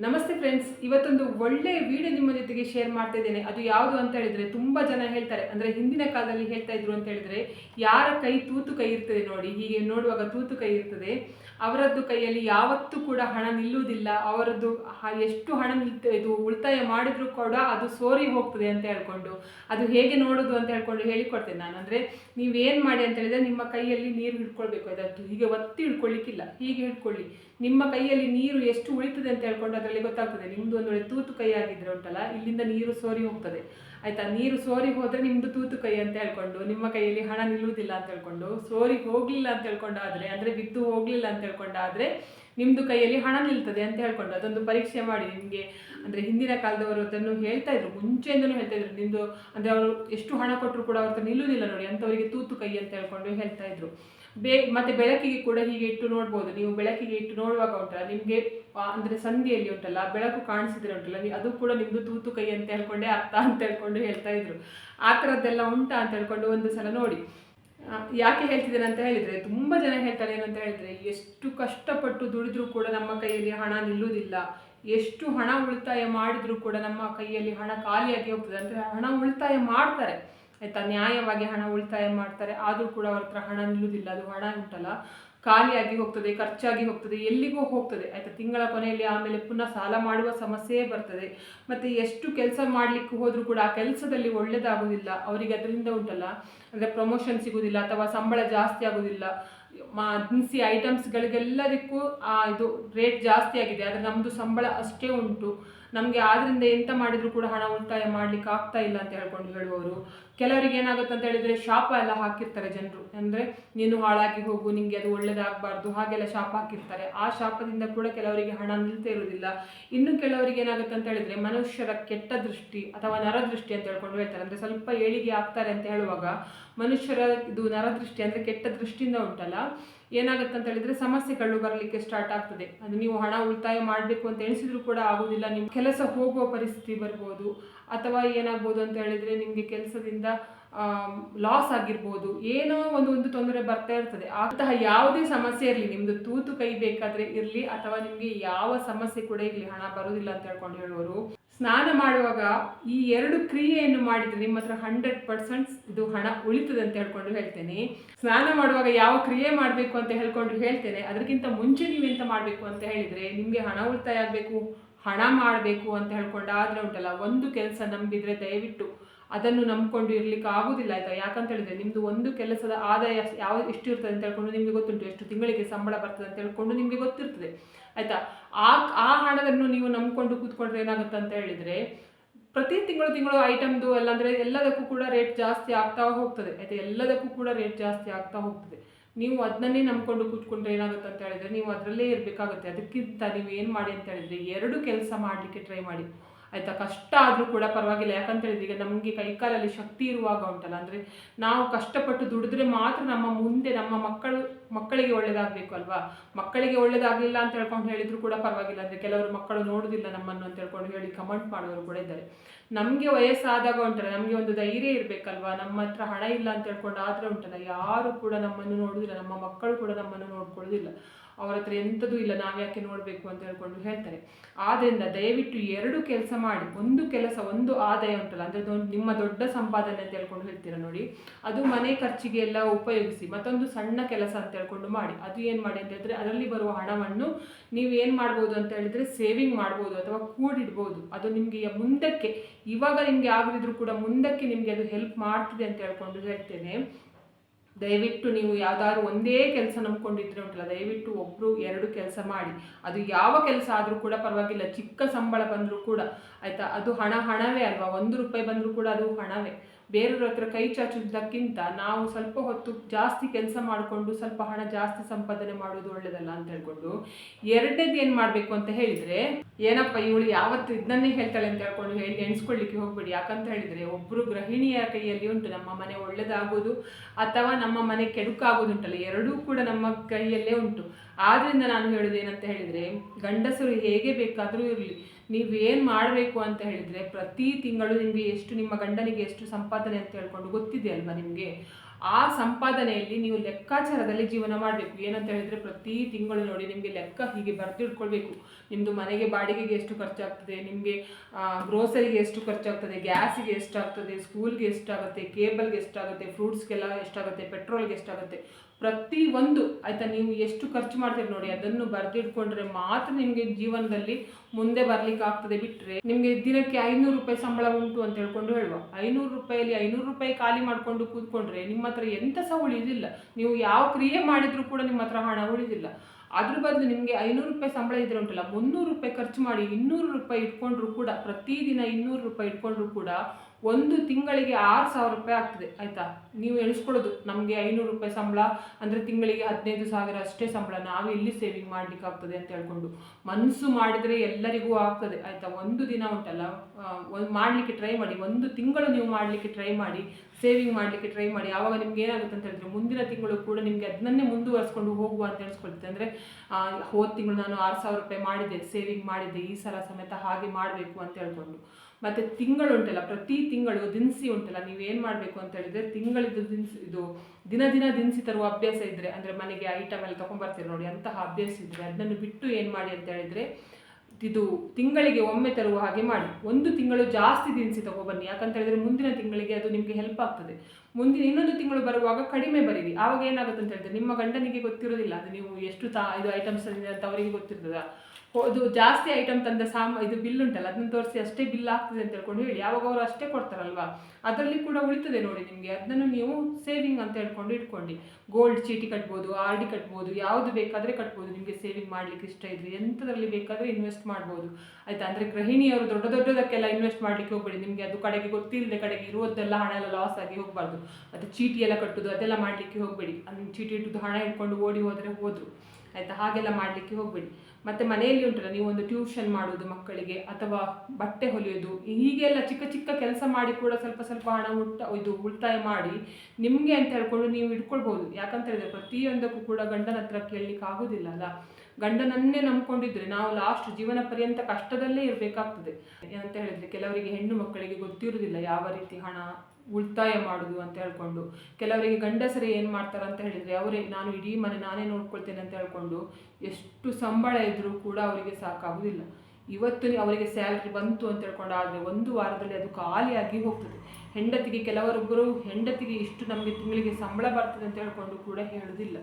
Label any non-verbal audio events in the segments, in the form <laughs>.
ನಮಸ್ತೆ ಫ್ರೆಂಡ್ಸ್ ಇವತ್ತೊಂದು ಒಳ್ಳೆ ವಿಡಿಯೋ ನಿಮ್ಮ ಜೊತೆಗೆ ಶೇರ್ ಮಾಡ್ತಾ ಇದ್ದೇನೆ. ಅದು ಯಾವುದು ಅಂತ ಹೇಳಿದ್ರೆ ತುಂಬಾ ಜನ ಹೇಳ್ತಾರೆ. ಅಂದ್ರೆ ಹಿಂದಿನ ಕಾಲದಲ್ಲಿ ಹೇಳ್ತಾ ಇದ್ರು ಅಂತ ಹೇಳಿದ್ರೆ, ಯಾರ ಕೈ ತೂತು ಕೈ ಇರ್ತದೆ ನೋಡಿ. ಹೀಗೆ ನೋಡುವಾಗ ತೂತು ಕೈ ಇರ್ತದೆ. ಅವರದ್ದು ಕೈಯಲ್ಲಿ ಯಾವತ್ತೂ ಕೂಡ ಹಣ ನಿಲ್ಲುವುದಿಲ್ಲ. ಅವರದ್ದು ಎಷ್ಟು ಹಣ ಇದು ಉಳಿತಾಯ ಮಾಡಿದ್ರು ಕೂಡ ಅದು ಸೋರಿ ಹೋಗ್ತದೆ ಅಂತ ಹೇಳ್ಕೊಂಡು, ಅದು ಹೇಗೆ ನೋಡೋದು ಅಂತ ಹೇಳ್ಕೊಂಡು ಹೇಳಿಕೊಡ್ತೇನೆ ನಾನು. ಅಂದ್ರೆ ನೀವೇನು ಮಾಡಿ ಅಂತ ಹೇಳಿದ್ರೆ ನಿಮ್ಮ ಕೈಯಲ್ಲಿ ನೀರು ಹಿಡ್ಕೊಳ್ಬೇಕು. ಅದದ್ದು ಹೀಗೆ ಒತ್ತಿ ಹಿಡ್ಕೊಳ್ಳಿಕ್ಕಿಲ್ಲ. ಹೀಗೆ ಹಿಡ್ಕೊಳ್ಳಿ. ನಿಮ್ಮ ಕೈಯಲ್ಲಿ ನೀರು ಎಷ್ಟು ಉಳಿತದೆ ಅಂತ ಹೇಳ್ಕೊಂಡು ಅದರಲ್ಲಿ ಗೊತ್ತಾಗ್ತದೆ. ನಿಮ್ಮದು ಒಂದು ವೇಳೆ ತೂತು ಕೈ ಆಗಿದ್ರೆ ಉಂಟಲ್ಲ, ಇಲ್ಲಿಂದ ನೀರು ಸೋರಿ ಹೋಗ್ತದೆ. ಆಯ್ತಾ? ನೀರು ಸೋರಿ ಹೋದ್ರೆ ನಿಮ್ದು ತೂತು ಕೈ ಅಂತ ಹೇಳ್ಕೊಂಡು, ನಿಮ್ಮ ಕೈಯಲ್ಲಿ ಹಣ ನಿಲ್ಲುವುದಿಲ್ಲ ಅಂತ ಹೇಳ್ಕೊಂಡು, ಸೋರಿ ಹೋಗ್ಲಿಲ್ಲ ಅಂತ ಹೇಳ್ಕೊಂಡಾದ್ರೆ, ಅಂದ್ರೆ ಬಿದ್ದು ಹೋಗ್ಲಿಲ್ಲ ಅಂತ ಹೇಳ್ಕೊಂಡಾದ್ರೆ ನಿಮ್ದು ಕೈಯಲ್ಲಿ ಹಣ ನಿಲ್ತದೆ ಅಂತ ಹೇಳ್ಕೊಂಡು ಅದೊಂದು ಪರೀಕ್ಷೆ ಮಾಡಿ ನಿಮಗೆ, ಅಂದ್ರೆ ಹಿಂದಿನ ಕಾಲದವರು ಅದನ್ನು ಹೇಳ್ತಾ ಇದ್ರು ಮುಂಚೆಯಿಂದಲೂ ಹೇಳ್ತಾ ಇದ್ರು ನಿಮ್ಮದು ಅಂದ್ರೆ ಅವರು ಎಷ್ಟು ಹಣ ಕೊಟ್ಟರು ಕೂಡ ಅವ್ರ ನಿಲ್ಲುವುದಿಲ್ಲ ನೋಡಿ ಅಂತವರಿಗೆ ತೂತು ಕೈ ಅಂತ ಹೇಳ್ಕೊಂಡು ಹೇಳ್ತಾ ಇದ್ರು. ಬೇ, ಮತ್ತೆ ಬೆಳಕಿಗೆ ಕೂಡ ಹೀಗೆ ಇಟ್ಟು ನೋಡ್ಬೋದು, ನೀವು ಬೆಳಕಿಗೆ ಇಟ್ಟು ನೋಡುವಾಗ ಉಂಟಲ್ಲ, ನಿಮಗೆ ಅಂದ್ರೆ ಸಂಧಿಯಲ್ಲಿ ಉಂಟಲ್ಲ ಬೆಳಕು ಕಾಣಿಸಿದ್ರೆ ಉಂಟಲ್ಲ ಅದು ಕೂಡ ನಿಮ್ದು ತೂತು ಕೈ ಅಂತ ಹೇಳ್ಕೊಂಡೆ ಅರ್ಥ ಅಂತ ಹೇಳ್ಕೊಂಡು ಹೇಳ್ತಾ ಇದ್ರು. ಆ ಥರದ್ದೆಲ್ಲ ಉಂಟಾ ಅಂತ ಹೇಳ್ಕೊಂಡು ಒಂದು ಸಲ ನೋಡಿ. ಯಾಕೆ ಹೇಳ್ತಿದ್ದೇನೆ ಅಂತ ಹೇಳಿದ್ರೆ, ತುಂಬಾ ಜನ ಹೇಳ್ತಾರೆ ಏನಂತ ಹೇಳಿದ್ರೆ, ಎಷ್ಟು ಕಷ್ಟಪಟ್ಟು ದುಡಿದ್ರೂ ಕೂಡ ನಮ್ಮ ಕೈಯಲ್ಲಿ ಹಣ ನಿಲ್ಲುವುದಿಲ್ಲ. ಎಷ್ಟು ಹಣ ಉಳಿತಾಯ ಮಾಡಿದರೂ ಕೂಡ ನಮ್ಮ ಕೈಯಲ್ಲಿ ಹಣ ಖಾಲಿಯಾಗಿ ಹೋಗ್ತದೆ. ಅಂದರೆ ಹಣ ಉಳಿತಾಯ ಮಾಡ್ತಾರೆ. ಆಯಿತಾ? ನ್ಯಾಯವಾಗಿ ಹಣ ಉಳಿತಾಯ ಮಾಡ್ತಾರೆ. ಆದರೂ ಕೂಡ ಅವ್ರ ಹತ್ರ ಹಣ ನಿಲ್ಲುವುದಿಲ್ಲ. ಅದು ಹಣ ಉಂಟಲ್ಲ. ಖಾಲಿಯಾಗಿ ಹೋಗ್ತದೆ, ಖರ್ಚಾಗಿ ಹೋಗ್ತದೆ, ಎಲ್ಲಿಗೂ ಹೋಗ್ತದೆ. ಆಯಿತಾ, ತಿಂಗಳ ಕೊನೆಯಲ್ಲಿ ಆಮೇಲೆ ಪುನಃ ಸಾಲ ಮಾಡುವ ಸಮಸ್ಯೆ ಬರ್ತದೆ. ಮತ್ತು ಎಷ್ಟು ಕೆಲಸ ಮಾಡಲಿಕ್ಕೆ ಹೋದರೂ ಕೂಡ ಆ ಕೆಲಸದಲ್ಲಿ ಒಳ್ಳೆಯದಾಗೋದಿಲ್ಲ ಅವರಿಗೆ ಅದರಿಂದ ಉಂಟಲ್ಲ? ಅಂದರೆ ಪ್ರಮೋಷನ್ ಸಿಗೋದಿಲ್ಲ ಅಥವಾ ಸಂಬಳ ಜಾಸ್ತಿ ಆಗೋದಿಲ್ಲ. ಮಾ, ದಿನಸಿ ಐಟಮ್ಸ್ಗಳಿಗೆಲ್ಲದಕ್ಕೂ ಆ ಇದು ರೇಟ್ ಜಾಸ್ತಿ ಆಗಿದೆ. ಆದರೆ ನಮ್ಮದು ಸಂಬಳ ಅಷ್ಟೇ ಉಂಟು. ನಮಗೆ ಆದ್ರಿಂದ ಎಂತ ಮಾಡಿದ್ರು ಕೂಡ ಹಣ ಉಳಿತಾಯ ಮಾಡ್ಲಿಕ್ಕೆ ಆಗ್ತಾ ಇಲ್ಲ ಅಂತ ಹೇಳ್ಕೊಂಡು ಹೇಳುವವರು. ಕೆಲವರಿಗೆ ಏನಾಗುತ್ತೆ ಅಂತ ಹೇಳಿದ್ರೆ ಶಾಪ ಎಲ್ಲ ಹಾಕಿರ್ತಾರೆ ಜನರು. ಅಂದ್ರೆ ನೀನು ಹಾಳಾಗಿ ಹೋಗು, ನಿಂಗೆ ಅದು ಒಳ್ಳೇದಾಗಬಾರ್ದು, ಹಾಗೆಲ್ಲ ಶಾಪ ಹಾಕಿರ್ತಾರೆ. ಆ ಶಾಪದಿಂದ ಕೂಡ ಕೆಲವರಿಗೆ ಹಣ ನಿಲ್ತಾ ಇರುವುದಿಲ್ಲ. ಇನ್ನು ಕೆಲವರಿಗೆ ಏನಾಗುತ್ತೆ ಅಂತ ಹೇಳಿದ್ರೆ ಮನುಷ್ಯರ ಕೆಟ್ಟ ದೃಷ್ಟಿ ಅಥವಾ ನರದೃಷ್ಟಿ ಅಂತ ಹೇಳ್ಕೊಂಡು ಹೇಳ್ತಾರೆ. ಅಂದ್ರೆ ಸ್ವಲ್ಪ ಏಳಿಗೆ ಆಗ್ತಾರೆ ಅಂತ ಹೇಳುವಾಗ ಮನುಷ್ಯರ ಇದು ನರದೃಷ್ಟಿ ಅಂದ್ರೆ ಕೆಟ್ಟ ದೃಷ್ಟಿಯಿಂದ ಉಂಟಲ್ಲ. ಏನಾಗುತ್ತೆ ಅಂತ ಹೇಳಿದ್ರೆ ಸಮಸ್ಯೆಗಳು ಬರಲಿಕ್ಕೆ ಸ್ಟಾರ್ಟ್ ಆಗ್ತದೆ. ಅದು ನೀವು ಹಣ ಉಳಿತಾಯ ಮಾಡಬೇಕು ಅಂತ ಎಣಿಸಿದ್ರು ಕೂಡ ಆಗೋದಿಲ್ಲ. ನಿಮ್ಮ ಕೆಲಸ ಹೋಗುವ ಪರಿಸ್ಥಿತಿ ಬರ್ಬೋದು. ಅಥವಾ ಏನಾಗ್ಬೋದು ಅಂತ ಹೇಳಿದ್ರೆ ನಿಮಗೆ ಕೆಲಸದಿಂದ ಲಾಸ್ ಆಗಿರ್ಬೋದು. ಏನೋ ಒಂದು ಒಂದು ತೊಂದರೆ ಬರ್ತಾ ಇರ್ತದೆ. ಅಂತಹ ಯಾವುದೇ ಸಮಸ್ಯೆ ಇರಲಿ, ನಿಮ್ದು ತೂತು ಕೈ ಬೇಕಾದ್ರೆ ಇರಲಿ, ಅಥವಾ ನಿಮಗೆ ಯಾವ ಸಮಸ್ಯೆ ಕೂಡ ಇರಲಿ, ಹಣ ಬರೋದಿಲ್ಲ ಅಂತ ಹೇಳ್ಕೊಂಡು ಹೇಳುವರು ಸ್ನಾನ ಮಾಡುವಾಗ ಈ ಎರಡು ಕ್ರಿಯೆಯನ್ನು ಮಾಡಿದ್ರೆ ನಿಮ್ಮ ಹತ್ರ ಹಂಡ್ರೆಡ್ ಪರ್ಸೆಂಟ್ ಇದು ಹಣ ಉಳಿತದೆ ಅಂತ ಹೇಳ್ಕೊಂಡು ಹೇಳ್ತೇನೆ. ಸ್ನಾನ ಮಾಡುವಾಗ ಯಾವ ಕ್ರಿಯೆ ಮಾಡಬೇಕು ಅಂತ ಹೇಳ್ಕೊಂಡು ಹೇಳ್ತೇನೆ. ಅದಕ್ಕಿಂತ ಮುಂಚೆ ನೀವು ಎಂತ ಮಾಡಬೇಕು ಅಂತ ಹೇಳಿದ್ರೆ ನಿಮಗೆ ಹಣ ಉಳಿತಾಯ ಆಗಬೇಕು, ಹಣ ಮಾಡಬೇಕು ಅಂತ ಹೇಳ್ಕೊಂಡು ಆದ್ರೆ ಉಂಟಲ್ಲ, ಒಂದು ಕೆಲಸ ನಂಬಿದ್ರೆ ದಯವಿಟ್ಟು ಅದನ್ನು ನಂಬಿಕೊಂಡು ಇರ್ಲಿಕ್ಕೆ ಆಗುದಿಲ್ಲ ಆಯ್ತಾ? ಯಾಕಂತ ಹೇಳಿದ್ರೆ ನಿಮ್ಮದು ಒಂದು ಕೆಲಸದ ಆದಾಯ ಯಾವ, ಎಷ್ಟು ಇರ್ತದೆ ಅಂತ ಹೇಳ್ಕೊಂಡು ನಿಮಗೆ ಗೊತ್ತುಂಟು. ಎಷ್ಟು ತಿಂಗಳಿಗೆ ಸಂಬಳ ಬರ್ತದೆ ಅಂತ ಹೇಳ್ಕೊಂಡು ನಿಮಗೆ ಗೊತ್ತಿರ್ತದೆ. ಆಯ್ತಾ? ಆ ಆ ಹಣವನ್ನು ನೀವು ನಂಬಿಕೊಂಡು ಕೂತ್ಕೊಂಡ್ರೆ ಏನಾಗುತ್ತೆ ಅಂತ ಹೇಳಿದ್ರೆ, ಪ್ರತಿ ತಿಂಗಳು ತಿಂಗಳು ಐಟಮ್ದು ಎಲ್ಲ ಅಂದ್ರೆ ಎಲ್ಲದಕ್ಕೂ ಕೂಡ ರೇಟ್ ಜಾಸ್ತಿ ಆಗ್ತಾ ಹೋಗ್ತದೆ. ಆಯಿತಾ? ಎಲ್ಲದಕ್ಕೂ ಕೂಡ ರೇಟ್ ಜಾಸ್ತಿ ಆಗ್ತಾ ಹೋಗ್ತದೆ. ನೀವು ಅದನ್ನೇ ನಂಬ್ಕೊಂಡು ಕೂತ್ಕೊಂಡ್ರೆ ಏನಾಗುತ್ತೆ ಅಂತ ಹೇಳಿದ್ರೆ, ನೀವು ಅದರಲ್ಲೇ ಇರಬೇಕಾಗುತ್ತೆ. ಅದಕ್ಕಿಂತ ನೀವು ಏನು ಮಾಡಿ ಅಂತ ಹೇಳಿದ್ರೆ, ಎರಡು ಕೆಲಸ ಮಾಡಲಿಕ್ಕೆ ಟ್ರೈ ಮಾಡಿ. ಆಯ್ತಾ? ಕಷ್ಟ ಆದರೂ ಕೂಡ ಪರವಾಗಿಲ್ಲ. ಯಾಕಂತ ಹೇಳಿದ್ರೆ ಈಗ ನಮಗೆ ಕೈಕಾಲಲ್ಲಿ ಶಕ್ತಿ ಇರುವಾಗ ಉಂಟಲ್ಲ, ಅಂದರೆ ನಾವು ಕಷ್ಟಪಟ್ಟು ದುಡಿದ್ರೆ ಮಾತ್ರ ನಮ್ಮ ಮುಂದೆ ನಮ್ಮ ಮಕ್ಕಳು, ಮಕ್ಕಳಿಗೆ ಒಳ್ಳೇದಾಗಬೇಕು ಅಲ್ವಾ? ಮಕ್ಕಳಿಗೆ ಒಳ್ಳೇದಾಗಲಿಲ್ಲ ಅಂತ ಹೇಳ್ಕೊಂಡು ಹೇಳಿದ್ರು ಕೂಡ ಪರವಾಗಿಲ್ಲ, ಅಂದರೆ ಕೆಲವರು ಮಕ್ಕಳು ನೋಡೋದಿಲ್ಲ ನಮ್ಮನ್ನು ಅಂತ ಹೇಳ್ಕೊಂಡು ಹೇಳಿ ಕಮೆಂಟ್ ಮಾಡೋರು ಕೂಡ ಇದ್ದಾರೆ. ನಮಗೆ ವಯಸ್ಸಾದಾಗ ಉಂಟಲ್ಲ, ನಮಗೆ ಒಂದು ಧೈರ್ಯ ಇರಬೇಕಲ್ವಾ? ನಮ್ಮ ಹತ್ರ ಹಣ ಇಲ್ಲ ಅಂತ ಹೇಳ್ಕೊಂಡು ಆದರೆ ಉಂಟಲ್ಲ, ಯಾರು ಕೂಡ ನಮ್ಮನ್ನು ನೋಡೋದಿಲ್ಲ, ನಮ್ಮ ಮಕ್ಕಳು ಕೂಡ ನಮ್ಮನ್ನು ನೋಡ್ಕೊಳ್ಳೋದಿಲ್ಲ. ಅವ್ರ ಹತ್ರ ಎಂಥದ್ದು ಇಲ್ಲ, ನಾವು ಯಾಕೆ ನೋಡಬೇಕು ಅಂತ ಹೇಳ್ಕೊಂಡು ಹೇಳ್ತಾರೆ. ಆದ್ದರಿಂದ ದಯವಿಟ್ಟು ಎರಡು ಕೆಲಸ ಮಾಡಿ, ಒಂದು ಕೆಲಸ, ಒಂದು ಆದಾಯ ಉಂಟಲ್ಲ, ಅಂದರೆ ನಿಮ್ಮ ದೊಡ್ಡ ಸಂಪಾದನೆ ಅಂತ ಹೇಳ್ಕೊಂಡು ಹೇಳ್ತೀರ ನೋಡಿ. ಅದು ಮನೆ ಖರ್ಚಿಗೆ ಎಲ್ಲ ಉಪಯೋಗಿಸಿ, ಮತ್ತೊಂದು ಸಣ್ಣ ಕೆಲಸ ಅಂತ ಹೇಳ್ಕೊಂಡು ಮಾಡಿ. ಅದು ಏನು ಮಾಡಿ ಅಂತ ಹೇಳಿದ್ರೆ, ಅದರಲ್ಲಿ ಬರುವ ಹಣವನ್ನು ನೀವು ಏನು ಮಾಡ್ಬೋದು ಅಂತ ಹೇಳಿದ್ರೆ ಸೇವಿಂಗ್ ಮಾಡ್ಬೋದು ಅಥವಾ ಕೂಡಿಡ್ಬೋದು. ಅದು ನಿಮಗೆ ಮುಂದಕ್ಕೆ, ಇವಾಗ ನಿಮಗೆ ಆಗದಿದ್ರು ಕೂಡ ಮುಂದಕ್ಕೆ ನಿಮಗೆ ಅದು ಹೆಲ್ಪ್ ಮಾಡ್ತಿದೆ ಅಂತ ಹೇಳ್ಕೊಂಡು ಹೇಳ್ತೇನೆ. ದಯವಿಟ್ಟು ನೀವು ಯಾವ್ದಾದ್ರು ಒಂದೇ ಕೆಲಸ ನಂಬ್ಕೊಂಡಿದ್ರೆ ಉಂಟಲ್ಲ, ದಯವಿಟ್ಟು ಒಬ್ರು ಎರಡು ಕೆಲಸ ಮಾಡಿ. ಅದು ಯಾವ ಕೆಲಸ ಆದರೂ ಕೂಡ ಪರವಾಗಿಲ್ಲ, ಚಿಕ್ಕ ಸಂಬಳ ಬಂದರೂ ಕೂಡ. ಆಯಿತಾ? ಅದು ಹಣ ಹಣವೇ ಅಲ್ವಾ? ಒಂದು ರೂಪಾಯಿ ಬಂದರೂ ಕೂಡ ಅದು ಹಣವೇ. ಬೇರೆಯವ್ರ ಹತ್ರ ಕೈ ಚಾಚುವುದಕ್ಕಿಂತ ನಾವು ಸ್ವಲ್ಪ ಹೊತ್ತು ಜಾಸ್ತಿ ಕೆಲಸ ಮಾಡಿಕೊಂಡು ಸ್ವಲ್ಪ ಹಣ ಜಾಸ್ತಿ ಸಂಪಾದನೆ ಮಾಡೋದು ಒಳ್ಳೇದಲ್ಲ ಅಂತ ಹೇಳ್ಕೊಂಡು ಎರಡನೇದು ಏನು ಮಾಡಬೇಕು ಅಂತ ಹೇಳಿದ್ರೆ, ಏನಪ್ಪ ಇವಳು ಯಾವತ್ತು ಇದನ್ನೇ ಹೇಳ್ತಾಳೆ ಅಂತ ಹೇಳ್ಕೊಂಡು ಹೇಳಿ ಎಣಿಸ್ಕೊಳ್ಳಿಕ್ಕೆ ಹೋಗ್ಬೇಡಿ. ಯಾಕಂತ ಹೇಳಿದ್ರೆ ಒಬ್ರು ಗೃಹಿಣಿಯ ಕೈಯಲ್ಲಿ ಉಂಟು, ನಮ್ಮ ಮನೆ ಒಳ್ಳೆಯದಾಗೋದು ಅಥವಾ ನಮ್ಮ ಮನೆ ಕೆಡುಕಾಗೋದು ಉಂಟಲ್ಲ, ಎರಡೂ ಕೂಡ ನಮ್ಮ ಕೈಯಲ್ಲೇ ಉಂಟು. ಆದ್ರಿಂದ ನಾನು ಹೇಳೋದು ಏನಂತ ಹೇಳಿದ್ರೆ, ಗಂಡಸರು ಹೇಗೆ ಬೇಕಾದರೂ ಇರಲಿ. ನೀವೇನು ಮಾಡಬೇಕು ಅಂತ ಹೇಳಿದ್ರೆ, ಪ್ರತಿ ತಿಂಗಳು ನಿಮಗೆ ಎಷ್ಟು, ನಿಮ್ಮ ಗಂಡನಿಗೆ ಎಷ್ಟು ಸಂಪಾದನೆ ಅಂತ ಹೇಳ್ಕೊಂಡು ಗೊತ್ತಿದೆ ಅಲ್ವಾ ನಿಮಗೆ? ಆ ಸಂಪಾದನೆಯಲ್ಲಿ ನೀವು ಲೆಕ್ಕಾಚಾರದಲ್ಲಿ ಜೀವನ ಮಾಡಬೇಕು. ಏನಂತ ಹೇಳಿದ್ರೆ, ಪ್ರತಿ ತಿಂಗಳು ನೋಡಿ ನಿಮಗೆ ಲೆಕ್ಕ ಹೀಗೆ ಬರೆದಿಟ್ಕೊಳ್ಬೇಕು. ನಿಮ್ಮದು ಮನೆಗೆ ಬಾಡಿಗೆಗೆ ಎಷ್ಟು ಖರ್ಚಾಗ್ತದೆ, ನಿಮಗೆ ಗ್ರೋಸರಿಗೆ ಎಷ್ಟು ಖರ್ಚಾಗ್ತದೆ, ಗ್ಯಾಸಿಗೆ ಎಷ್ಟಾಗ್ತದೆ ಸ್ಕೂಲ್ಗೆ ಎಷ್ಟಾಗುತ್ತೆ ಕೇಬಲ್ಗೆ ಎಷ್ಟಾಗುತ್ತೆ ಫ್ರೂಟ್ಸ್ಗೆಲ್ಲ ಎಷ್ಟಾಗುತ್ತೆ ಪೆಟ್ರೋಲ್ಗೆ ಎಷ್ಟಾಗುತ್ತೆ. ಪ್ರತಿ ಒಂದು ಆಯ್ತಾ ನೀವು ಎಷ್ಟು ಖರ್ಚು ಮಾಡ್ತೀರಿ ನೋಡಿ, ಅದನ್ನು ಬರೆದಿಟ್ಕೊಂಡ್ರೆ ಮಾತ್ರ ನಿಮಗೆ ಜೀವನದಲ್ಲಿ ಮುಂದೆ ಬರ್ಲಿಕ್ಕೆ ಆಗ್ತದೆ ಬಿಟ್ಟರೆ ನಿಮಗೆ ದಿನಕ್ಕೆ ಐನೂರು ರೂಪಾಯಿ ಸಂಬಳ ಉಂಟು ಅಂತ ಹೇಳ್ಕೊಂಡು ಹೇಳುವ. ಐನೂರು ರೂಪಾಯಲ್ಲಿ ಐನೂರು ರೂಪಾಯಿ ಖಾಲಿ ಮಾಡಿಕೊಂಡು ಕೂತ್ಕೊಂಡ್ರೆ ನಿಮ್ಮ ಹತ್ರ ಎಂತ ಸಹ ಉಳಿದಿಲ್ಲ ನೀವು ಯಾವ ಕ್ರಿಯೆ ಮಾಡಿದರೂ ಕೂಡ ನಿಮ್ಮ ಹತ್ರ ಹಣ ಉಳಿದಿಲ್ಲ ಅದ್ರ ಬದಲು ನಿಮಗೆ ಐನೂರು ರೂಪಾಯಿ ಸಂಬಳ ಇದ್ರೆ ಉಂಟಲ್ಲ, ಮುನ್ನೂರು ರೂಪಾಯಿ ಖರ್ಚು ಮಾಡಿ ಇನ್ನೂರು ರೂಪಾಯಿ ಇಟ್ಕೊಂಡ್ರು ಕೂಡ, ಪ್ರತಿದಿನ ಇನ್ನೂರು ರೂಪಾಯಿ ಇಟ್ಕೊಂಡ್ರು ಕೂಡ ಒಂದು ತಿಂಗಳಿಗೆ ಆರು ಸಾವಿರ ರೂಪಾಯಿ ಆಗ್ತದೆ, ಆಯಿತಾ? ನೀವು ಎಣಿಸ್ಕೊಳ್ಳೋದು, ನಮಗೆ ಐನೂರು ರೂಪಾಯಿ ಸಂಬಳ, ಅಂದರೆ ತಿಂಗಳಿಗೆ ಹದಿನೈದು ಸಾವಿರ ಅಷ್ಟೇ ಸಂಬಳ ನಾವು ಎಲ್ಲಿ ಸೇವಿಂಗ್ ಮಾಡ್ಲಿಕ್ಕೆ ಆಗ್ತದೆ ಅಂತ ಹೇಳ್ಕೊಂಡು ಮನಸ್ಸು ಮಾಡಿದರೆ ಎಲ್ಲರಿಗೂ ಆಗ್ತದೆ, ಆಯಿತಾ? ಒಂದು ದಿನ ಉಂಟಲ್ಲ ಒಂದು ಮಾಡಲಿಕ್ಕೆ ಟ್ರೈ ಮಾಡಿ, ಒಂದು ತಿಂಗಳು ನೀವು ಮಾಡಲಿಕ್ಕೆ ಟ್ರೈ ಮಾಡಿ ಸೇವಿಂಗ್ ಮಾಡಲಿಕ್ಕೆ ಟ್ರೈ ಮಾಡಿ, ಆವಾಗ ನಿಮ್ಗೆ ಏನಾಗುತ್ತೆ ಅಂತ ಹೇಳಿದ್ರೆ, ಮುಂದಿನ ತಿಂಗಳು ಕೂಡ ನಿಮಗೆ ಅದನ್ನೇ ಮುಂದುವರಿಸ್ಕೊಂಡು ಹೋಗುವ ಅಂತ ಎಣಿಸ್ಕೊಳ್ತದೆ. ಅಂದರೆ ಹೋದ ತಿಂಗಳು ನಾನು ಆರು ಸಾವಿರ ರೂಪಾಯಿ ಮಾಡಿದೆ ಸೇವಿಂಗ್ ಮಾಡಿದ್ದೆ, ಈ ಸಲ ಸಮೇತ ಹಾಗೆ ಮಾಡಬೇಕು ಅಂತ ಹೇಳ್ಕೊಂಡು. ಮತ್ತು ತಿಂಗಳು ಉಂಟಲ್ಲ ಪ್ರತಿ ತಿಂಗಳು ದಿನಸಿ ಉಂಟಲ್ಲ, ನೀವೇನು ಮಾಡಬೇಕು ಅಂತ ಹೇಳಿದ್ರೆ ತಿಂಗಳಿದ್ದು ದಿನಸಿ, ಇದು ದಿನ ದಿನ ದಿನಸಿ ತರುವ ಅಭ್ಯಾಸ ಇದ್ದರೆ ಅಂದರೆ ಮನೆಗೆ ಐಟಮ್ ಎಲ್ಲ ತೊಗೊಂಬರ್ತೀರಿ ನೋಡಿ, ಅಂತಹ ಅಭ್ಯಾಸ ಇದ್ದರೆ ಅದನ್ನು ಬಿಟ್ಟು ಏನು ಮಾಡಿ ಅಂತ ಹೇಳಿದ್ರೆ, ಇದು ತಿಂಗಳಿಗೆ ಒಮ್ಮೆ ತರುವ ಹಾಗೆ ಮಾಡಿ. ಒಂದು ತಿಂಗಳು ಜಾಸ್ತಿ ದಿನಸಿ ತಗೊಬನ್ನಿ. ಯಾಕಂತ ಹೇಳಿದ್ರೆ ಮುಂದಿನ ತಿಂಗಳಿಗೆ ಅದು ನಿಮಗೆ ಹೆಲ್ಪ್ ಆಗ್ತದೆ. ಮುಂದಿನ ಇನ್ನೊಂದು ತಿಂಗಳು ಬರುವಾಗ ಕಡಿಮೆ ಬರೀರಿ. ಆವಾಗ ಏನಾಗುತ್ತೆ ಅಂತ ಹೇಳಿದ್ರೆ, ನಿಮ್ಮ ಗಂಡನಿಗೆ ಗೊತ್ತಿರೋದಿಲ್ಲ ಅದು ನೀವು ಎಷ್ಟು ತಾ, ಇದು ಐಟಮ್ಸ್ ಅಂತ ಅವರಿಗೆ ಗೊತ್ತಿರ್ತದ? ಇದು ಜಾಸ್ತಿ ಐಟಮ್ ತಂದ ಸಾಮ, ಇದು ಬಿಲ್ ಉಂಟಲ್ಲ, ಅದನ್ನ ತೋರಿಸಿ ಅಷ್ಟೇ ಬಿಲ್ ಆಗ್ತದೆ ಅಂತ ಹೇಳ್ಕೊಂಡು ಹೇಳಿ. ಯಾವಾಗ ಅವರು ಅಷ್ಟೇ ಕೊಡ್ತಾರಲ್ವಾ? ಅದರಲ್ಲಿ ಕೂಡ ಉಳಿತದೆ ನೋಡಿ ನಿಮಗೆ. ಅದನ್ನು ನೀವು ಸೇವಿಂಗ್ ಅಂತ ಹೇಳ್ಕೊಂಡು ಇಟ್ಕೊಂಡು. ಗೋಲ್ಡ್ ಚೀಟಿ ಕಟ್ಬೋದು, ಆರ್ ಡಿ ಕಟ್ಬೋದು, ಯಾವುದು ಬೇಕಾದರೆ ಕಟ್ಬೋದು. ನಿಮಗೆ ಸೇವಿಂಗ್ ಮಾಡಲಿಕ್ಕೆ ಇಷ್ಟ ಇದ್ರೆ ಎಂಥದ್ರಲ್ಲಿ ಬೇಕಾದರೆ ಇನ್ವೆಸ್ಟ್ ಮಾಡ್ಬೋದು. ಆಯಿತಾ? ಅಂದರೆ ಗೃಹಿಣಿಯವರು ದೊಡ್ಡ ದೊಡ್ಡದಕ್ಕೆಲ್ಲ ಇನ್ವೆಸ್ಟ್ ಮಾಡಲಿಕ್ಕೆ ಹೋಗ್ಬೇಡಿ. ನಿಮಗೆ ಅದು ಕಡೆಗೆ ಗೊತ್ತಿಲ್ಲದೆ ಕಡೆಗೆ ಇರುವುದೆಲ್ಲ ಹಣ ಎಲ್ಲ ಲಾಸ್ ಆಗಿ ಹೋಗಬಾರ್ದು. ಅದು ಚೀಟಿ ಎಲ್ಲ ಕಟ್ಟೋದು ಅದೆಲ್ಲ ಮಾಡಲಿಕ್ಕೆ ಹೋಗಬೇಡಿ. ಅಂದ್ರೆ ಚೀಟಿ ಇಟ್ಟು ಹಣ ಇಟ್ಕೊಂಡು ಓಡಿ ಹೋದರೆ ಹೋದರು. ಆಯಿತಾ? ಹಾಗೆಲ್ಲ ಮಾಡಲಿಕ್ಕೆ ಹೋಗಬೇಡಿ. ಮತ್ತು ಮನೆಯಲ್ಲಿ ಉಂಟಲ್ಲ, ನೀವು ಒಂದು ಟ್ಯೂಷನ್ ಮಾಡೋದು ಮಕ್ಕಳಿಗೆ, ಅಥವಾ ಬಟ್ಟೆ ಹೊಲಿಯೋದು, ಹೀಗೆಲ್ಲ ಚಿಕ್ಕ ಚಿಕ್ಕ ಕೆಲಸ ಮಾಡಿ ಕೂಡ ಸ್ವಲ್ಪ ಸ್ವಲ್ಪ ಹಣ ಉಟ್ಟ, ಇದು ಉಳಿತಾಯ ಮಾಡಿ ನಿಮಗೆ ಅಂತ ಹೇಳ್ಕೊಂಡು ನೀವು ಇಟ್ಕೊಳ್ಬೋದು ಯಾಕಂತ ಹೇಳಿದ್ರೆ ಪ್ರತಿಯೊಂದಕ್ಕೂ ಕೂಡ ಗಂಡನ ಹತ್ರ ಕೇಳಲಿಕ್ಕೆ ಆಗೋದಿಲ್ಲ ಅಲ್ಲ? ಗಂಡನನ್ನೇ ನಂಬ್ಕೊಂಡಿದ್ರೆ ನಾವು ಲಾಸ್ಟ್ ಜೀವನ ಪರ್ಯಂತ ಕಷ್ಟದಲ್ಲೇ ಇರಬೇಕಾಗ್ತದೆ. ಅಂತ ಹೇಳಿದ್ರೆ ಕೆಲವರಿಗೆ ಹೆಣ್ಣು ಮಕ್ಕಳಿಗೆ ಗೊತ್ತಿರುವುದಿಲ್ಲ ಯಾವ ರೀತಿ ಹಣ ಉಳಿತಾಯ ಮಾಡೋದು ಅಂತ ಹೇಳ್ಕೊಂಡು, ಕೆಲವರಿಗೆ ಗಂಡಸರೇ ಏನು ಮಾಡ್ತಾರೆ ಅಂತ ಹೇಳಿದರೆ, ಅವರೇ, ನಾನು ಇಡೀ ಮನೆ ನಾನೇ ನೋಡ್ಕೊಳ್ತೇನೆ ಅಂತ ಹೇಳ್ಕೊಂಡು ಎಷ್ಟು ಸಂಬಳ ಇದ್ದರೂ ಕೂಡ ಅವರಿಗೆ ಸಾಕಾಗೋದಿಲ್ಲ. ಇವತ್ತು ಅವರಿಗೆ ಸ್ಯಾಲ್ರಿ ಬಂತು ಅಂತ ಹೇಳ್ಕೊಂಡು ಆದರೆ ಒಂದು ವಾರದಲ್ಲಿ ಅದು ಖಾಲಿಯಾಗಿ ಹೋಗ್ತದೆ. ಹೆಂಡತಿಗೆ ಕೆಲವರೊಬ್ಬರು ಹೆಂಡತಿಗೆ ಇಷ್ಟು ನಮಗೆ ತಿಂಗಳಿಗೆ ಸಂಬಳ ಬರ್ತದೆ ಅಂತ ಹೇಳ್ಕೊಂಡು ಕೂಡ ಹೇಳುವುದಿಲ್ಲ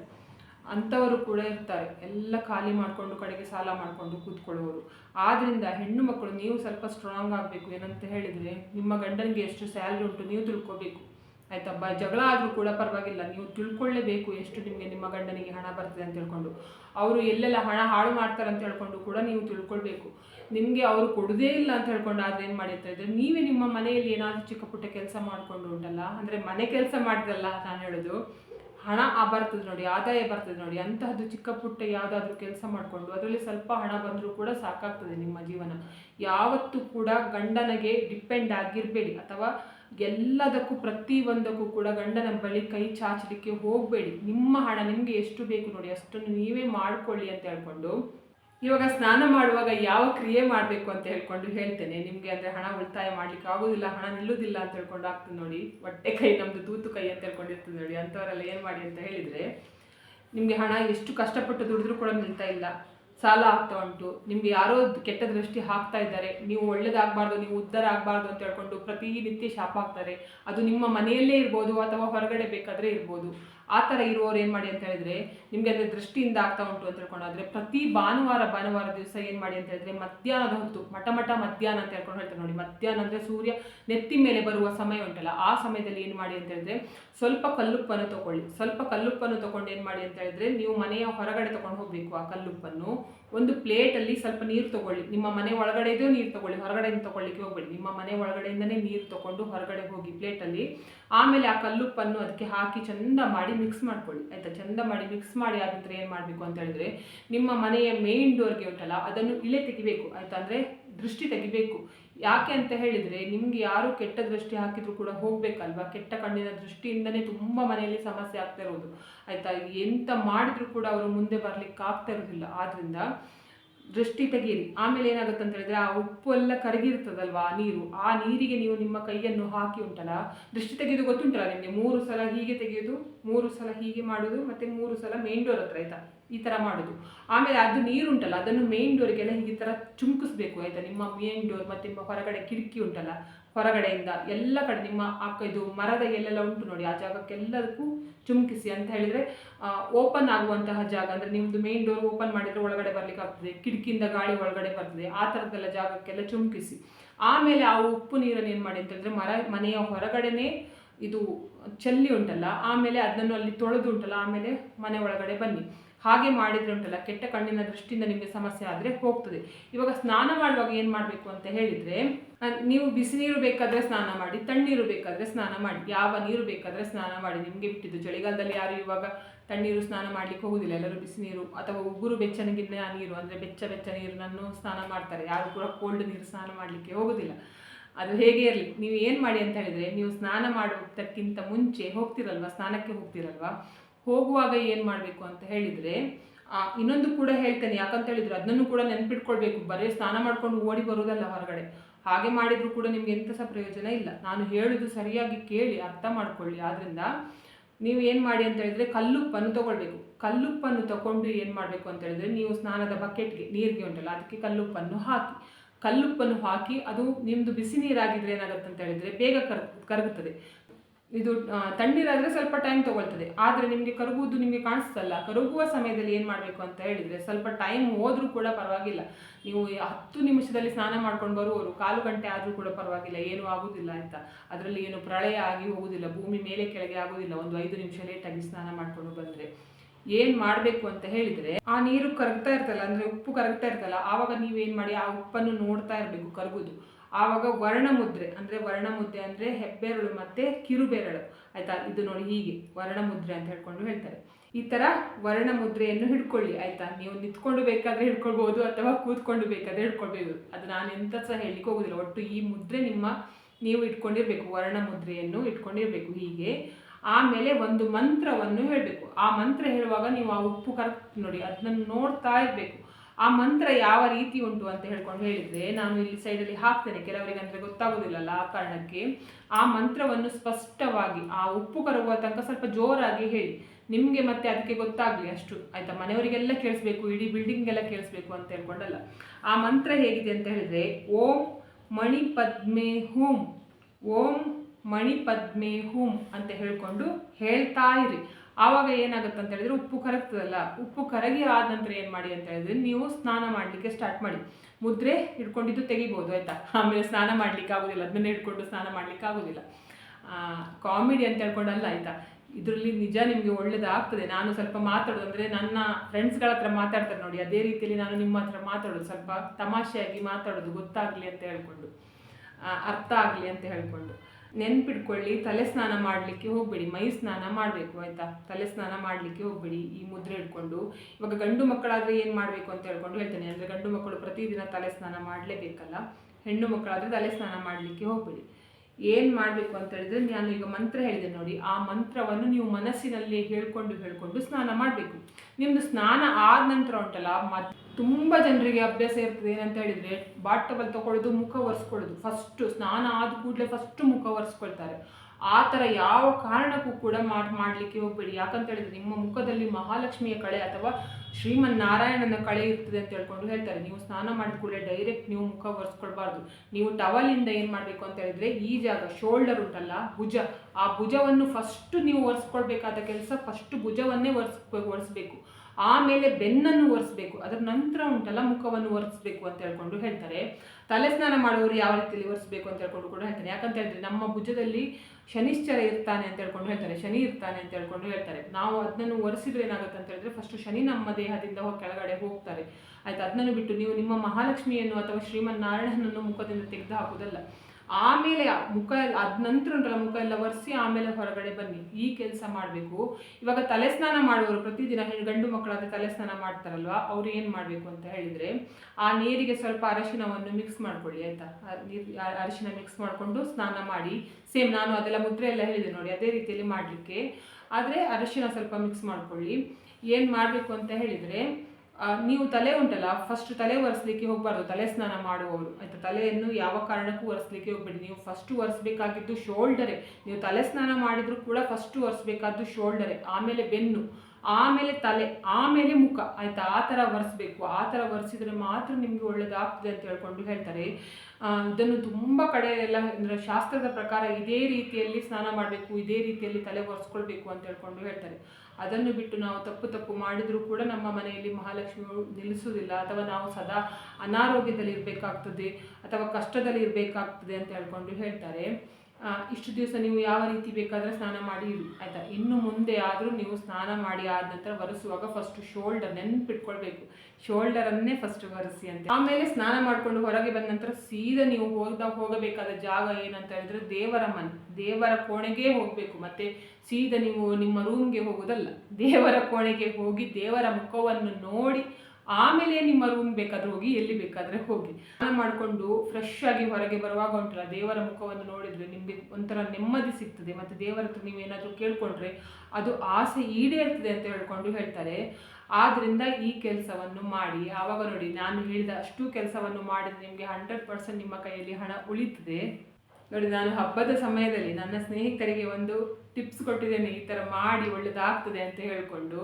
ಅಂಥವರು ಕೂಡ ಇರ್ತಾರೆ. ಎಲ್ಲ ಖಾಲಿ ಮಾಡಿಕೊಂಡು, ಕಡೆಗೆ ಸಾಲ ಮಾಡಿಕೊಂಡು ಕೂತ್ಕೊಳ್ಳುವವರು ಆದ್ದರಿಂದ ಹೆಣ್ಣು ಮಕ್ಕಳು ನೀವು ಸ್ವಲ್ಪ ಸ್ಟ್ರಾಂಗ್ ಆಗಬೇಕು. ಏನಂತ ಹೇಳಿದರೆ, ನಿಮ್ಮ ಗಂಡನಿಗೆ ಎಷ್ಟು ಸ್ಯಾಲ್ರಿ ಉಂಟು ನೀವು ತಿಳ್ಕೊಬೇಕು. ಆಯಿತಾ? ಬ, ಜಗಳ ಆದರೂ ಕೂಡ ಪರವಾಗಿಲ್ಲ. ನೀವು ತಿಳ್ಕೊಳ್ಳೇಬೇಕು ಎಷ್ಟು ನಿಮಗೆ ನಿಮ್ಮ ಗಂಡನಿಗೆ ಹಣ ಬರ್ತದೆ ಅಂತ ಹೇಳ್ಕೊಂಡು. ಅವರು ಎಲ್ಲೆಲ್ಲ ಹಣ ಹಾಳು ಮಾಡ್ತಾರೆ ಅಂತ ಹೇಳ್ಕೊಂಡು ಕೂಡ ನೀವು ತಿಳ್ಕೊಳ್ಬೇಕು. ನಿಮಗೆ ಅವರು ಕೊಡದೇ ಇಲ್ಲ ಅಂತ ಹೇಳ್ಕೊಂಡು ಆದ್ರೆ ಏನು ಮಾಡಿರ್ತಾ ಇದ್ದರೆ ನೀವೇ ನಿಮ್ಮ ಮನೆಯಲ್ಲಿ ಏನಾದರೂ ಚಿಕ್ಕ ಪುಟ್ಟ ಕೆಲಸ ಮಾಡಿಕೊಂಡು ಉಂಟಲ್ಲ? ಅಂದರೆ ಮನೆ ಕೆಲಸ ಮಾಡಿದ್ರಲ್ಲ ನಾನು ಹೇಳೋದು. ಹಣ ಆ ಬರ್ತದೆ ನೋಡಿ, ಆದಾಯ ಬರ್ತದೆ ನೋಡಿ, ಅಂತಹದ್ದು ಚಿಕ್ಕ ಪುಟ್ಟ ಯಾವುದಾದ್ರೂ ಕೆಲಸ ಮಾಡಿಕೊಂಡು ಅದರಲ್ಲಿ ಸ್ವಲ್ಪ ಹಣ ಬಂದರೂ ಕೂಡ ಸಾಕಾಗ್ತದೆ ನಿಮ್ಮ ಜೀವನ. ಯಾವತ್ತೂ ಕೂಡ ಗಂಡನಿಗೆ ಡಿಪೆಂಡ್ ಆಗಿರಬೇಡಿ, ಅಥವಾ ಎಲ್ಲದಕ್ಕೂ ಪ್ರತಿಯೊಂದಕ್ಕೂ ಕೂಡ ಗಂಡನ ಬಳಿ ಕೈ ಚಾಚಲಿಕ್ಕೆ ಹೋಗಬೇಡಿ. ನಿಮ್ಮ ಹಣ ನಿಮಗೆ ಎಷ್ಟು ಬೇಕು ನೋಡಿ, ಅಷ್ಟನ್ನು ನೀವೇ ಮಾಡ್ಕೊಳ್ಳಿ ಅಂತ ಹೇಳ್ಕೊಂಡು ಇವಾಗ ಸ್ನಾನ ಮಾಡುವಾಗ ಯಾವ ಕ್ರಿಯೆ ಮಾಡಬೇಕು ಅಂತ ಹೇಳ್ಕೊಂಡು ಹೇಳ್ತೇನೆ. ನಿಮಗೆ ಅಂದರೆ ಹಣ ಉಳಿತಾಯ ಮಾಡ್ಲಿಕ್ಕೆ ಆಗೋದಿಲ್ಲ, ಹಣ ನಿಲ್ಲುವುದಿಲ್ಲ ಅಂತ ಹೇಳ್ಕೊಂಡು ಆಗ್ತದೆ ನೋಡಿ. ಹೊಟ್ಟೆ ಕೈ ನಮ್ಮದು ತೂತು ಕೈ ಅಂತ ಹೇಳ್ಕೊಂಡಿರ್ತದೆ ನೋಡಿ. ಅಂಥವರೆಲ್ಲ ಏನು ಮಾಡಿ ಅಂತ ಹೇಳಿದರೆ, ನಿಮಗೆ ಹಣ ಎಷ್ಟು ಕಷ್ಟಪಟ್ಟು ದುಡಿದ್ರೂ ಕೂಡ ನಿಲ್ತಾ ಇಲ್ಲ. ಸಾಲ ಆಗ್ತಾ ಉಂಟು. ನಿಮಗೆ ಯಾರೋ ಕೆಟ್ಟ ದೃಷ್ಟಿ ಹಾಕ್ತಾ ಇದ್ದಾರೆ. ನೀವು ಒಳ್ಳೇದಾಗಬಾರ್ದು, ನೀವು ಉದ್ಧಾರ ಆಗಬಾರ್ದು ಅಂತ ಹೇಳ್ಕೊಂಡು ಪ್ರತಿನಿತ್ಯ ಶಾಪ ಹಾಕ್ತಾರೆ. ಅದು ನಿಮ್ಮ ಮನೆಯಲ್ಲೇ ಇರ್ಬೋದು ಅಥವಾ ಹೊರಗಡೆ ಬೇಕಾದರೆ ಇರ್ಬೋದು. ಆ ಥರ ಇರುವವರು ಏನು ಮಾಡಿ ಅಂತ ಹೇಳಿದ್ರೆ ನಿಮಗೆ ಅದರ ದೃಷ್ಟಿಯಿಂದ ಆಗ್ತಾ ಉಂಟು ಅಂತ ಹೇಳ್ಕೊಂಡಾದ್ರೆ ಪ್ರತಿ ಭಾನುವಾರ ಭಾನುವಾರ ದಿವಸ ಏನು ಮಾಡಿ ಅಂತ ಹೇಳಿದ್ರೆ ಮಧ್ಯಾಹ್ನದ ಹೊತ್ತು, ಮಠ ಮಠ ಮಧ್ಯಾಹ್ನ ಅಂತ ಹೇಳ್ಕೊಂಡು ಹೇಳ್ತಾರೆ ನೋಡಿ, ಮಧ್ಯಾಹ್ನ ಅಂದರೆ ಸೂರ್ಯ ನೆತ್ತಿ ಮೇಲೆ ಬರುವ ಸಮಯ ಉಂಟಲ್ಲ, ಆ ಸಮಯದಲ್ಲಿ ಏನು ಮಾಡಿ ಅಂತ ಹೇಳಿದ್ರೆ ಸ್ವಲ್ಪ ಕಲ್ಲುಪ್ಪನ್ನು ತಗೊಳ್ಳಿ. ಸ್ವಲ್ಪ ಕಲ್ಲುಪ್ಪನ್ನು ತಗೊಂಡು ಏನು ಮಾಡಿ ಅಂತ ಹೇಳಿದ್ರೆ ನೀವು ಮನೆಯ ಹೊರಗಡೆ ತಗೊಂಡು ಹೋಗಬೇಕು ಆ ಕಲ್ಲುಪ್ಪನ್ನು. ಒಂದು ಪ್ಲೇಟಲ್ಲಿ ಸ್ವಲ್ಪ ನೀರು ತಗೊಳ್ಳಿ. ನಿಮ್ಮ ಮನೆ ಒಳಗಡೆದು ನೀರು ತಗೊಳ್ಳಿ, ಹೊರಗಡೆಯಿಂದ ತಗೊಳ್ಳಿಕ್ಕೆ ಹೋಗ್ಬೇಡಿ. ನಿಮ್ಮ ಮನೆ ಒಳಗಡೆಯಿಂದನೇ ನೀರು ತಗೊಂಡು ಹೊರಗಡೆ ಹೋಗಿ ಪ್ಲೇಟಲ್ಲಿ ಆಮೇಲೆ ಆ ಕಲ್ಲುಪ್ಪನ್ನು ಅದಕ್ಕೆ ಹಾಕಿ ಚಂದ ಮಾಡಿ ಮಿಕ್ಸ್ ಮಾಡ್ಕೊಳ್ಳಿ. ಆಯಿತಾ? ಚಂದ ಮಾಡಿ ಮಿಕ್ಸ್ ಮಾಡಿ ಆದ ನಂತರ ಏನು ಮಾಡಬೇಕು ಅಂತ ಹೇಳಿದ್ರೆ ನಿಮ್ಮ ಮನೆಯ ಮೇನ್ ಡೋರ್ಗೆ ಉಂಟಲ್ಲ, ಅದನ್ನು ಇಳೆ ತೆಗಿಬೇಕು. ಆಯಿತಾ? ಅಂದರೆ ದೃಷ್ಟಿ ತೆಗಿಬೇಕು. ಯಾಕೆ ಅಂತ ಹೇಳಿದರೆ, ನಿಮಗೆ ಯಾರು ಕೆಟ್ಟ ದೃಷ್ಟಿ ಹಾಕಿದ್ರು ಕೂಡ ಹೋಗಬೇಕಲ್ವಾ? ಕೆಟ್ಟ ಕಣ್ಣಿನ ದೃಷ್ಟಿಯಿಂದನೇ ತುಂಬ ಮನೆಯಲ್ಲಿ ಸಮಸ್ಯೆ ಆಗ್ತಾ ಇರೋದು. ಆಯಿತಾ? ಎಂತ ಮಾಡಿದ್ರು ಕೂಡ ಅವರು ಮುಂದೆ ಬರಲಿಕ್ಕೆ ಆಗ್ತಾ ಇರೋದಿಲ್ಲ. ಆದ್ದರಿಂದ ದೃಷ್ಟಿ ತೆಗೀರಿ. ಆಮೇಲೆ ಏನಾಗುತ್ತೆ ಅಂತ ಹೇಳಿದ್ರೆ, ಆ ಉಪ್ಪು ಎಲ್ಲ ಕರಗಿರ್ತದಲ್ವಾ ನೀರು? ಆ ನೀರಿಗೆ ನೀವು ನಿಮ್ಮ ಕೈಯನ್ನು ಹಾಕಿ ಉಂಟಲ್ಲ? ದೃಷ್ಟಿ ತೆಗೆಯೋದು ಗೊತ್ತುಂಟಲ್ಲ ನಿಮಗೆ? ಮೂರು ಸಲ ಹೀಗೆ ತೆಗೆಯೋದು, ಮೂರು ಸಲ ಹೀಗೆ ಮಾಡೋದು, ಮತ್ತೆ ಮೂರು ಸಲ ಮೇನ್ ಡೋರ್ ಹತ್ರ, ಆಯ್ತಾ? ಈ ಥರ ಮಾಡೋದು. ಆಮೇಲೆ ಅದು ನೀರು ಉಂಟಲ್ಲ, ಅದನ್ನು ಮೇನ್ ಡೋರಿಗೆಲ್ಲ ಹೀಗೆ ಈ ಥರ ಚುಮ್ಕಿಸ್ಬೇಕು, ಆಯಿತಾ? ನಿಮ್ಮ ಮೇನ್ ಡೋರ್ ಮತ್ತೆ ನಿಮ್ಮ ಹೊರಗಡೆ ಕಿಟಕಿ ಉಂಟಲ್ಲ, ಹೊರಗಡೆಯಿಂದ ಎಲ್ಲ ಕಡೆ ನಿಮ್ಮ ಅಕ್ಕ ಇದು ಮರದ ಎಲ್ಲೆಲ್ಲ ಉಂಟು ನೋಡಿ, ಆ ಜಾಗಕ್ಕೆಲ್ಲದಕ್ಕೂ ಚುಮ್ಕಿಸಿ ಅಂತ ಹೇಳಿದರೆ ಓಪನ್ ಆಗುವಂತಹ ಜಾಗ, ಅಂದರೆ ನಿಮ್ಮದು ಮೇನ್ ಡೋರ್ ಓಪನ್ ಮಾಡಿದರೆ ಒಳಗಡೆ ಬರಲಿಕ್ಕೆ ಆಗ್ತದೆ, ಕಿಟಕಿಯಿಂದ ಗಾಳಿ ಒಳಗಡೆ ಬರ್ತದೆ, ಆ ಥರದ್ದೆಲ್ಲ ಜಾಗಕ್ಕೆಲ್ಲ ಚುಮ್ಕಿಸಿ. ಆಮೇಲೆ ಆ ಉಪ್ಪು ನೀರನ್ನು ಏನು ಮಾಡಿ ಅಂತ ಹೇಳಿದ್ರೆ, ಮರ, ಮನೆಯ ಹೊರಗಡೆನೇ ಇದು ಚಲ್ಲಿ ಉಂಟಲ್ಲ, ಆಮೇಲೆ ಅದನ್ನು ಅಲ್ಲಿ ತೊಳೆದು ಉಂಟಲ್ಲ, ಆಮೇಲೆ ಮನೆ ಒಳಗಡೆ ಬನ್ನಿ. ಹಾಗೆ ಮಾಡಿದ್ರೆ ಉಂಟಲ್ಲ, ಕೆಟ್ಟ ಕಣ್ಣಿನ ದೃಷ್ಟಿಯಿಂದ ನಿಮಗೆ ಸಮಸ್ಯೆ ಆದರೆ ಹೋಗ್ತದೆ. ಇವಾಗ ಸ್ನಾನ ಮಾಡುವಾಗ ಏನು ಮಾಡಬೇಕು ಅಂತ ಹೇಳಿದರೆ ನೀವು ಬಿಸಿ ನೀರು ಬೇಕಾದರೆ ಸ್ನಾನ ಮಾಡಿ, ತಣ್ಣೀರು ಬೇಕಾದರೆ ಸ್ನಾನ ಮಾಡಿ, ಯಾವ ನೀರು ಬೇಕಾದರೆ ಸ್ನಾನ ಮಾಡಿ, ನಿಮಗೆ ಬಿಟ್ಟಿದ್ದು. ಚಳಿಗಾಲದಲ್ಲಿ ಯಾರು ಇವಾಗ ತಣ್ಣೀರು ಸ್ನಾನ ಮಾಡ್ಲಿಕ್ಕೆ ಹೋಗುದಿಲ್ಲ. ಎಲ್ಲರೂ ಬಿಸಿ ನೀರು ಅಥವಾ ಉಗುರು ಬೆಚ್ಚನಿಗಿನ್ನ ನೀರು, ಅಂದರೆ ಬೆಚ್ಚ ಬೆಚ್ಚ ನೀರನ್ನು ಸ್ನಾನ ಮಾಡ್ತಾರೆ. ಯಾರು ಕೂಡ ಕೋಲ್ಡ್ ನೀರು ಸ್ನಾನ ಮಾಡಲಿಕ್ಕೆ ಹೋಗುದಿಲ್ಲ. ಅದು ಹೇಗೆ ಇರಲಿ? ನೀವು ಏನು ಮಾಡಿ ಅಂತ ಹೇಳಿದರೆ, ನೀವು ಸ್ನಾನ ಮಾಡುವುದಕ್ಕಿಂತ ಮುಂಚೆ ಹೋಗ್ತಿರಲ್ವಾ? ಸ್ನಾನಕ್ಕೆ ಹೋಗ್ತಿರಲ್ವಾ? ಹೋಗುವಾಗ ಏನು ಮಾಡಬೇಕು ಅಂತ ಹೇಳಿದರೆ ಇನ್ನೊಂದು ಕೂಡ ಹೇಳ್ತೇನೆ, ಯಾಕಂತ ಹೇಳಿದ್ರೆ ಅದನ್ನು ಕೂಡ ನೆನ್ಪಿಟ್ಕೊಳ್ಬೇಕು. ಬರೀ ಸ್ನಾನ ಮಾಡ್ಕೊಂಡು ಓಡಿ ಬರೋದಲ್ಲ ಹೊರಗಡೆ. ಹಾಗೆ ಮಾಡಿದರೂ ಕೂಡ ನಿಮ್ಗೆ ಎಂಥ ಸಹ ಪ್ರಯೋಜನ ಇಲ್ಲ. ನಾನು ಹೇಳುದು ಸರಿಯಾಗಿ ಕೇಳಿ, ಅರ್ಥ ಮಾಡ್ಕೊಳ್ಳಿ. ಆದ್ದರಿಂದ ನೀವು ಏನು ಮಾಡಿ ಅಂತ ಹೇಳಿದ್ರೆ ಕಲ್ಲುಪ್ಪನ್ನು ತಗೊಳ್ಬೇಕು. ಕಲ್ಲುಪ್ಪನ್ನು ತಗೊಂಡು ಏನು ಮಾಡಬೇಕು ಅಂತ ಹೇಳಿದ್ರೆ ನೀವು ಸ್ನಾನದ ಬಕೆಟ್ಗೆ, ನೀರಿಗೆ ಉಂಟಲ್ಲ, ಅದಕ್ಕೆ ಕಲ್ಲುಪ್ಪನ್ನು ಹಾಕಿ. ಕಲ್ಲುಪ್ಪನ್ನು ಹಾಕಿ ಅದು ನಿಮ್ಮದು ಬಿಸಿ ನೀರಾಗಿದ್ರೆ ಏನಾಗುತ್ತೆ ಅಂತ ಹೇಳಿದ್ರೆ ಬೇಗ ಕರ್, ಕರಗುತ್ತದೆ. ಇದು ತಣ್ಣೀರಾದರೆ ಸ್ವಲ್ಪ ಟೈಮ್ ತಗೊಳ್ತದೆ. ಆದರೆ ನಿಮಗೆ ಕರಗುವುದು ನಿಮಗೆ ಕಾಣಿಸ್ತಲ್ಲ. ಕರಗುವ ಸಮಯದಲ್ಲಿ ಏನು ಮಾಡಬೇಕು ಅಂತ ಹೇಳಿದರೆ ಸ್ವಲ್ಪ ಟೈಮ್ ಹೋದರೂ ಕೂಡ ಪರವಾಗಿಲ್ಲ. ನೀವು ಹತ್ತು ನಿಮಿಷದಲ್ಲಿ ಸ್ನಾನ ಮಾಡ್ಕೊಂಡು ಬರುವವರು ಕಾಲು ಗಂಟೆ ಆದರೂ ಕೂಡ ಪರವಾಗಿಲ್ಲ. ಏನೂ ಆಗುದಿಲ್ಲ ಅಂತ. ಅದರಲ್ಲಿ ಏನು ಪ್ರಳಯ ಆಗಿ ಹೋಗುದಿಲ್ಲ. ಭೂಮಿ ಮೇಲೆ ಕೆಳಗೆ ಆಗುದಿಲ್ಲ. ಒಂದು ಐದು ನಿಮಿಷ ಲೇಟಾಗಿ ಸ್ನಾನ ಮಾಡ್ಕೊಂಡು ಬಂದರೆ ಏನು ಮಾಡಬೇಕು ಅಂತ ಹೇಳಿದರೆ ಆ ನೀರು ಕರಗ್ತಾ ಇರ್ತಲ್ಲ, ಅಂದರೆ ಉಪ್ಪು ಕರಗ್ತಾ ಇರ್ತಲ್ಲ, ಆವಾಗ ನೀವೇನು ಮಾಡಿ ಆ ಉಪ್ಪನ್ನು ನೋಡ್ತಾ ಇರಬೇಕು ಕರಗುದು. ಆವಾಗ ವರ್ಣಮುದ್ರೆ, ಅಂದರೆ ವರ್ಣಮುದ್ರೆ ಅಂದರೆ ಹೆಬ್ಬೆರಳು ಮತ್ತು ಕಿರುಬೆರಳು. ಆಯಿತಾ? ಇದು ನೋಡಿ ಹೀಗೆ, ವರ್ಣಮುದ್ರೆ ಅಂತ ಹೇಳ್ಕೊಂಡು ಹೇಳ್ತಾರೆ. ಈ ಥರ ವರ್ಣಮುದ್ರೆಯನ್ನು ಹಿಡ್ಕೊಳ್ಳಿ, ಆಯಿತಾ? ನೀವು ನಿಂತ್ಕೊಂಡು ಬೇಕಾದರೆ ಹಿಡ್ಕೊಳ್ಬೋದು, ಅಥವಾ ಕೂತ್ಕೊಂಡು ಬೇಕಾದರೆ ಹಿಡ್ಕೊಳ್ಬೇಕು ಅದು ನಾನು ಎಂತ ಸಹ ಹೇಳಲಿಕ್ಕೆ ಹೋಗೋದಿಲ್ಲ. ಒಟ್ಟು ಈ ಮುದ್ರೆ ನಿಮ್ಮ, ನೀವು ಇಟ್ಕೊಂಡಿರಬೇಕು, ವರ್ಣಮುದ್ರೆಯನ್ನು ಇಟ್ಕೊಂಡಿರಬೇಕು ಹೀಗೆ. ಆಮೇಲೆ ಒಂದು ಮಂತ್ರವನ್ನು ಹೇಳಬೇಕು. ಆ ಮಂತ್ರ ಹೇಳುವಾಗ ನೀವು ಆ ಉಪ್ಪು ಕರೆಕ್ಟ್ ನೋಡಿ, ಅದನ್ನ ನೋಡ್ತಾ ಇರಬೇಕು. ಆ ಮಂತ್ರ ಯಾವ ರೀತಿ ಉಂಟು ಅಂತ ಹೇಳ್ಕೊಂಡು ಹೇಳಿದ್ರೆ, ನಾನು ಇಲ್ಲಿ ಸೈಡಲ್ಲಿ ಹಾಕ್ತೇನೆ, ಕೆಲವರಿಗೆ ಅಂದರೆ ಗೊತ್ತಾಗೋದಿಲ್ಲಲ್ಲ ಆ ಕಾರಣಕ್ಕೆ. ಆ ಮಂತ್ರವನ್ನು ಸ್ಪಷ್ಟವಾಗಿ, ಆ ಉಪ್ಪು ಕರಗುವ ತನಕ ಸ್ವಲ್ಪ ಜೋರಾಗಿ ಹೇಳಿ. ನಿಮಗೆ ಮತ್ತೆ ಅದಕ್ಕೆ ಗೊತ್ತಾಗಲಿ ಅಷ್ಟು. ಆಯಿತಾ? ಮನೆಯವರಿಗೆಲ್ಲ ಕೇಳಿಸ್ಬೇಕು, ಇಡೀ ಬಿಲ್ಡಿಂಗೆಲ್ಲ ಕೇಳಿಸ್ಬೇಕು ಅಂತ ಹೇಳ್ಕೊಂಡಲ್ಲ. ಆ ಮಂತ್ರ ಹೇಗಿದೆ ಅಂತ ಹೇಳಿದ್ರೆ, ಓಂ ಮಣಿ ಪದ್ಮೆ ಹೂಂ, ಓಂ ಮಣಿ ಪದ್ಮೆ ಹೂಂ ಅಂತ ಹೇಳ್ಕೊಂಡು ಹೇಳ್ತಾ ಇರಿ. ಆವಾಗ ಏನಾಗುತ್ತೆ ಅಂತ ಹೇಳಿದ್ರೆ ಉಪ್ಪು ಕರಗ್ತದಲ್ಲ, ಉಪ್ಪು ಕರಗಿ ಆದ ನಂತರ ಏನು ಮಾಡಿ ಅಂತ ಹೇಳಿದ್ರೆ ನೀವು ಸ್ನಾನ ಮಾಡಲಿಕ್ಕೆ ಸ್ಟಾರ್ಟ್ ಮಾಡಿ. ಮುದ್ರೆ ಹಿಡ್ಕೊಂಡಿದ್ದು ತೆಗಿಬೋದು, ಆಯ್ತಾ? ಆಮೇಲೆ ಸ್ನಾನ ಮಾಡ್ಲಿಕ್ಕೆ ಆಗೋದಿಲ್ಲ, ಅದನ್ನೇ ಹಿಡ್ಕೊಂಡು ಸ್ನಾನ ಮಾಡ್ಲಿಕ್ಕೆ ಆಗೋದಿಲ್ಲ. ಕಾಮಿಡಿ ಅಂತ ಹೇಳ್ಕೊಂಡಲ್ಲ, ಆಯ್ತಾ? ಇದರಲ್ಲಿ ನಿಜ ನಿಮಗೆ ಒಳ್ಳೇದಾಗ್ತದೆ. ನಾನು ಸ್ವಲ್ಪ ಮಾತಾಡೋದು, ಅಂದರೆ ನನ್ನ ಫ್ರೆಂಡ್ಸ್ಗಳ ಹತ್ರ ಮಾತಾಡ್ತಾರೆ ನೋಡಿ, ಅದೇ ರೀತಿಯಲ್ಲಿ ನಾನು ನಿಮ್ಮ ಹತ್ರ ಮಾತಾಡೋದು, ಸ್ವಲ್ಪ ತಮಾಷೆಯಾಗಿ ಮಾತಾಡೋದು ಗೊತ್ತಾಗಲಿ ಅಂತ ಹೇಳ್ಕೊಂಡು ಅರ್ಥ ಆಗಲಿ ಅಂತ ಹೇಳ್ಕೊಂಡು. ನೆನ್ಪಿಟ್ಕೊಳ್ಳಿ, ತಲೆ ಸ್ನಾನ ಮಾಡಲಿಕ್ಕೆ ಹೋಗ್ಬೇಡಿ, ಮೈ ಸ್ನಾನ ಮಾಡಬೇಕು, ಆಯಿತಾ? ತಲೆ ಸ್ನಾನ ಮಾಡಲಿಕ್ಕೆ ಹೋಗ್ಬೇಡಿ, ಈ ಮುದ್ರೆ ಇಟ್ಕೊಂಡು ಇವಾಗ ಗಂಡು ಮಕ್ಕಳಾದರೆ ಏನು ಮಾಡಬೇಕು ಅಂತ ಹೇಳ್ಕೊಂಡು ಹೇಳ್ತೇನೆ. ಅಂದರೆ ಗಂಡು ಮಕ್ಕಳು ಪ್ರತಿದಿನ ತಲೆ ಸ್ನಾನ ಮಾಡಲೇಬೇಕಲ್ಲ? ಹೆಣ್ಣು ಮಕ್ಕಳಾದರೆ ತಲೆ ಸ್ನಾನ ಮಾಡಲಿಕ್ಕೆ ಹೋಗ್ಬೇಡಿ. ಏನು ಮಾಡಬೇಕು ಅಂತ ಹೇಳಿದ್ರೆ ನಾನು ಈಗ ಮಂತ್ರ ಹೇಳಿದೆ ನೋಡಿ. ಆ ಮಂತ್ರವನ್ನು ನೀವು ಮನಸ್ಸಿನಲ್ಲಿ ಹೇಳ್ಕೊಂಡು ಹೇಳ್ಕೊಂಡು ಸ್ನಾನ ಮಾಡಬೇಕು. ನಿಮ್ಮದು ಸ್ನಾನ ಆದ ನಂತರ ಉಂಟಲ್ಲ, ಮತ್ ತುಂಬ ಜನರಿಗೆ ಅಭ್ಯಾಸ ಇರ್ತದೆ. ಏನಂತ ಹೇಳಿದರೆ ಬಾಟಬಲ್ ತಗೊಳ್ಳೋದು ಮುಖ ಒರೆಸ್ಕೊಳ್ಳೋದು. ಫಸ್ಟು ಸ್ನಾನ ಆದ ಕೂಡಲೇ ಫಸ್ಟು ಮುಖ ಒರೆಸ್ಕೊಳ್ತಾರೆ. ಆ ಥರ ಯಾವ ಕಾರಣಕ್ಕೂ ಕೂಡ ಮಾಡಿ, ಮಾಡಲಿಕ್ಕೆ ಹೋಗಬೇಡಿ. ಯಾಕಂತ ಹೇಳಿದ್ರೆ ನಿಮ್ಮ ಮುಖದಲ್ಲಿ ಮಹಾಲಕ್ಷ್ಮಿಯ ಕಳೆ ಅಥವಾ ಶ್ರೀಮನ್ ನಾರಾಯಣನ ಕಳೆ ಇರ್ತದೆ ಅಂತ ಹೇಳ್ಕೊಂಡು ಹೇಳ್ತಾರೆ. ನೀವು ಸ್ನಾನ ಮಾಡಿದ ಕೂಡಲೇ ಡೈರೆಕ್ಟ್ ನೀವು ಮುಖ ಒರೆಸ್ಕೊಳ್ಬಾರ್ದು. ನೀವು ಟವಲಿಂದ ಏನು ಮಾಡಬೇಕು ಅಂತ ಹೇಳಿದ್ರೆ ಈ ಜಾಗ ಶೋಲ್ಡರ್ ಉಂಟಲ್ಲ, ಭುಜ. ಆ ಭುಜವನ್ನು ಫಸ್ಟ್ ನೀವು ಒರೆಸ್ಕೊಳ್ಬೇಕಾದ ಕೆಲಸ ಫಸ್ಟ್ ಭುಜವನ್ನೇ ಒರೆಸ್, ಒರೆಸ್ಬೇಕು. ಆಮೇಲೆ ಬೆನ್ನನ್ನು ಒರೆಸ್ಬೇಕು. ಅದರ ನಂತರ ಉಂಟಲ್ಲ ಮುಖವನ್ನು ಒರೆಸ್ಬೇಕು ಅಂತ ಹೇಳ್ಕೊಂಡು ಹೇಳ್ತಾರೆ. ತಲೆ ಸ್ನಾನ ಮಾಡುವವರು ಯಾವ ರೀತಿಯಲ್ಲಿ ಒರೆಸ್ಬೇಕು ಅಂತ ಹೇಳ್ಕೊಂಡು ಕೂಡ ಹೇಳ್ತಾರೆ. ಯಾಕಂತ ಹೇಳಿದ್ರೆ ನಮ್ಮ ಭುಜದಲ್ಲಿ ಶನಿಶ್ಚರ ಇರ್ತಾನೆ ಅಂತ ಹೇಳ್ಕೊಂಡು ಹೇಳ್ತಾರೆ. ಶನಿ ಇರ್ತಾನೆ ಅಂತ ಹೇಳ್ಕೊಂಡು ಹೇಳ್ತಾರೆ. ನಾವು ಅದನ್ನು ಒರೆಸಿದ್ರೆ ಏನಾಗುತ್ತೆ ಅಂತ ಹೇಳಿದ್ರೆ ಫಸ್ಟ್ ಶನಿ ನಮ್ಮ ದೇಹದಿಂದ ಕೆಳಗಡೆ ಹೋಗ್ತಾರೆ. ಆಯ್ತು? ಅದನ್ನು ಬಿಟ್ಟು ನೀವು ನಿಮ್ಮ ಮಹಾಲಕ್ಷ್ಮಿಯನ್ನು ಅಥವಾ ಶ್ರೀಮನ್ ನಾರಾಯಣನನ್ನು ಮುಖದಿಂದ ತೆಗೆದು ಹಾಕುವುದಲ್ಲ ಆಮೇಲೆ ಮುಖ ಎಲ್ಲ ಅದ ನಂತರ ಉಂಟಲ್ಲ ಮುಖ ಎಲ್ಲ ಒರೆಸಿ ಆಮೇಲೆ ಹೊರಗಡೆ ಬನ್ನಿ. ಈ ಕೆಲಸ ಮಾಡಬೇಕು. ಇವಾಗ ತಲೆ ಸ್ನಾನ ಮಾಡುವವರು ಪ್ರತಿದಿನ ಗಂಡು ಮಕ್ಕಳಾದ್ರೆ ತಲೆ ಸ್ನಾನ ಮಾಡ್ತಾರಲ್ವಾ, ಅವ್ರು ಏನು ಮಾಡಬೇಕು ಅಂತ ಹೇಳಿದರೆ, ಆ ನೀರಿಗೆ ಸ್ವಲ್ಪ ಅರಶಿನವನ್ನು ಮಿಕ್ಸ್ ಮಾಡ್ಕೊಳ್ಳಿ, ಆಯಿತಾ? ಅರಿಶಿನ ಮಿಕ್ಸ್ ಮಾಡಿಕೊಂಡು ಸ್ನಾನ ಮಾಡಿ. ಸೇಮ್ ನಾನು ಅದೆಲ್ಲ ಮುದ್ರೆ ಎಲ್ಲ ಹೇಳಿದೆ ನೋಡಿ, ಅದೇ ರೀತಿಯಲ್ಲಿ ಮಾಡಲಿಕ್ಕೆ. ಆದರೆ ಅರಶಿನ ಸ್ವಲ್ಪ ಮಿಕ್ಸ್ ಮಾಡ್ಕೊಳ್ಳಿ. ಏನು ಮಾಡಬೇಕು ಅಂತ ಹೇಳಿದರೆ ನೀವು ತಲೆ ಉಂಟಲ್ಲ ಫಸ್ಟ್ ತಲೆ ಒರೆಸ್ಲಿಕ್ಕೆ ಹೋಗಬಾರ್ದು, ತಲೆ ಸ್ನಾನ ಮಾಡುವವರು. ಆಯ್ತಾ, ತಲೆಯನ್ನು ಯಾವ ಕಾರಣಕ್ಕೂ ಒರೆಸ್ಲಿಕ್ಕೆ ಹೋಗಬೇಡಿ. ನೀವು ಫಸ್ಟ್ ಒರೆಸ್ಬೇಕಾಗಿದ್ದು ಶೋಲ್ಡರೇ ನೀವು ತಲೆ ಸ್ನಾನ ಮಾಡಿದರೂ ಕೂಡ ಫಸ್ಟ್ ಒರೆಸ್ಬೇಕಾದ್ದು ಶೋಲ್ಡರೇ ಆಮೇಲೆ ಬೆನ್ನು, ಆಮೇಲೆ ತಲೆ, ಆಮೇಲೆ ಮುಖ. ಆಯ್ತಾ, ಆ ಥರ ಒರೆಸ್ಬೇಕು. ಆ ಥರ ಒರೆಸಿದ್ರೆ ಮಾತ್ರ ನಿಮಗೆ ಒಳ್ಳೆಯದಾಗ್ತದೆ ಅಂತ ಹೇಳ್ಕೊಂಡು ಹೇಳ್ತಾರೆ. ಇದನ್ನು ತುಂಬ ಕಡೆ ಎಲ್ಲ, ಅಂದರೆ ಶಾಸ್ತ್ರದ ಪ್ರಕಾರ ಇದೇ ರೀತಿಯಲ್ಲಿ ಸ್ನಾನ ಮಾಡಬೇಕು, ಇದೇ ರೀತಿಯಲ್ಲಿ ತಲೆ ಒರೆಸ್ಕೊಳ್ಬೇಕು ಅಂತ ಹೇಳ್ಕೊಂಡು ಹೇಳ್ತಾರೆ. ಅದನ್ನು ಬಿಟ್ಟು ನಾವು ತಪ್ಪು ತಪ್ಪು ಮಾಡಿದರೂ ಕೂಡ ನಮ್ಮ ಮನೆಯಲ್ಲಿ ಮಹಾಲಕ್ಷ್ಮಿಯು ನಿಲ್ಲಿಸುವುದಿಲ್ಲ. ಅಥವಾ ನಾವು ಸದಾ ಅನಾರೋಗ್ಯದಲ್ಲಿ ಇರಬೇಕಾಗ್ತದೆ, ಅಥವಾ ಕಷ್ಟದಲ್ಲಿ ಇರಬೇಕಾಗ್ತದೆ ಅಂತ ಹೇಳ್ಕೊಂಡು ಹೇಳ್ತಾರೆ. ಇಷ್ಟು ದಿವಸ ನೀವು ಯಾವ ರೀತಿ ಬೇಕಾದರೆ ಸ್ನಾನ ಮಾಡಿ ಆಯಿತಾ? ಇನ್ನು ಮುಂದೆ ಆದರೂ ನೀವು ಸ್ನಾನ ಮಾಡಿ ಆದ ನಂತರ ಒರೆಸುವಾಗ ಫಸ್ಟ್ ಶೋಲ್ಡರ್ ನೆನ್ಪಿಟ್ಕೊಳ್ಬೇಕು. ಶೋಲ್ಡರನ್ನೇ ಫಸ್ಟ್ ಒರೆಸಿ ಅಂತ. ಆಮೇಲೆ ಸ್ನಾನ ಮಾಡಿಕೊಂಡು ಹೊರಗೆ ಬಂದ ನಂತರ ಸೀದಾ ನೀವು ಹೋದ ಹೋಗಬೇಕಾದ ಜಾಗ ಏನಂತ ಹೇಳಿದ್ರೆ ದೇವರ ಮನೆ. ದೇವರ ಕೋಣೆಗೆ ಹೋಗಬೇಕು. ಮತ್ತೆ ಸೀದಾ ನೀವು ನಿಮ್ಮ ರೂಮ್ಗೆ ಹೋಗೋದಲ್ಲ. ದೇವರ ಕೋಣೆಗೆ ಹೋಗಿ ದೇವರ ಮುಖವನ್ನು ನೋಡಿ ಆಮೇಲೆ ನಿಮ್ಮ ರೂಮ್ ಬೇಕಾದ್ರೆ ಹೋಗಿ, ಎಲ್ಲಿ ಬೇಕಾದ್ರೆ ಹೋಗಿ. ಸ್ನಾನ ಮಾಡಿಕೊಂಡು ಫ್ರೆಶ್ ಆಗಿ ಹೊರಗೆ ಬರುವಾಗ ಉಂಟಲ್ಲ ದೇವರ ಮುಖವನ್ನು ನೋಡಿದ್ರೆ ನಿಮಗೆ ಒಂಥರ ನೆಮ್ಮದಿ ಸಿಗ್ತದೆ. ಮತ್ತು ದೇವರ ಹತ್ರ ನೀವೇನಾದರೂ ಕೇಳ್ಕೊಂಡ್ರೆ ಅದು ಆಸೆ ಈಡೇರ್ತದೆ ಅಂತ ಹೇಳ್ಕೊಂಡು ಹೇಳ್ತಾರೆ. ಆದ್ದರಿಂದ ಈ ಕೆಲಸವನ್ನು ಮಾಡಿ. ಆವಾಗ ನೋಡಿ, ನಾನು ಹೇಳಿದ ಅಷ್ಟು ಕೆಲಸವನ್ನು ಮಾಡಿದ್ರೆ ನಿಮಗೆ ಹಂಡ್ರೆಡ್ ಪರ್ಸೆಂಟ್ ನಿಮ್ಮ ಕೈಯಲ್ಲಿ ಹಣ ಉಳಿತದೆ. ನೋಡಿ, ನಾನು ಹಬ್ಬದ ಸಮಯದಲ್ಲಿ ನನ್ನ ಸ್ನೇಹಿತರಿಗೆ ಒಂದು ಟಿಪ್ಸ್ ಕೊಟ್ಟಿದ್ದೇನೆ. ಈ ಥರ ಮಾಡಿ ಒಳ್ಳೆಯದಾಗ್ತದೆ ಅಂತ ಹೇಳ್ಕೊಂಡು.